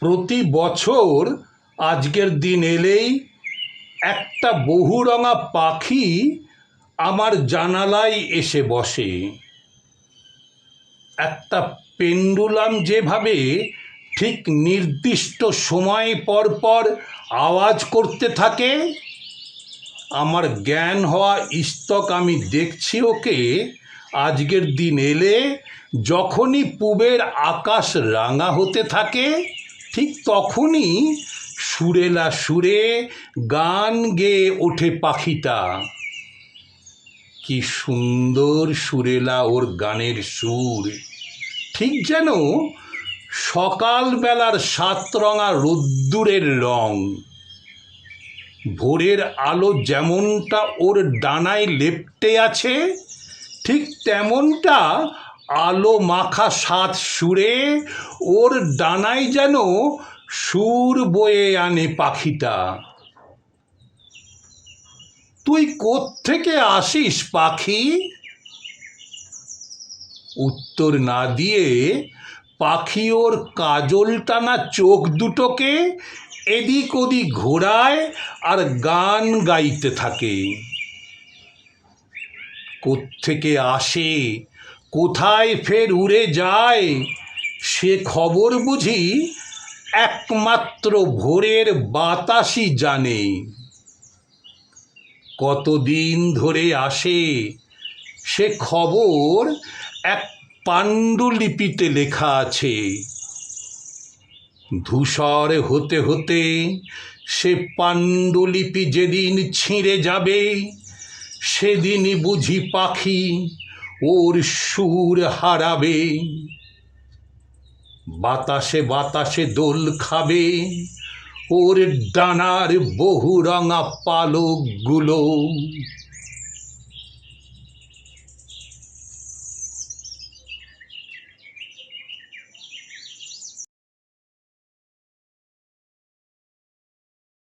প্রতি বছর আজকের দিন এলেই একটা বহুরঙা পাখি আমার জানালায় এসে বসে। একটা পেন্ডুলাম যেভাবে ঠিক নির্দিষ্ট সময় পর পর আওয়াজ করতে থাকে, আমার জ্ঞান হওয়া ইস্তক আমি দেখছি ওকে। আজকের দিন এলে যখনই পুবের আকাশ রাঙা হতে থাকে ঠিক তখনই সুরেলা সুরে গান গেয়ে ওঠে পাখিটা। কি সুন্দর সুরেলা ওর গানের সুর। ঠিক যেন সকালবেলার সাতরঙা রোদ্দুরের রং। ভোরের আলো যেমনটা ওর ডানায় লেপ্টে আছে, ঠিক তেমনটা আলো মাখা সাত সুরে, ওর ডানায় যেন সুর বয়ে আনে পাখিটা। তুই কোত্থেকে আসিস পাখি? উত্তর না দিয়ে পাখি ওর কাজল টানা চোখ দুটোকে এদিক ওদিক ঘোরায় আর গান গাইতে থাকে। কোত্থেকে আসে কোথায় ফের উড়ে যায়? সে খবর বুঝি একমাত্র ভোরের বাতাসই জানে। কতদিন ধরে আসে? সে খবর এক পাণ্ডুলিপিতে লেখা আছে। ধূসর হতে হতে সে পাণ্ডুলিপি যেদিন ছিঁড়ে যাবে, সেদিনই বুঝি পাখি ওর সুর হারাবে। বাতাসে বাতাসে দোল খাবে। ওর ডানার বহুরঙা পালকগুলো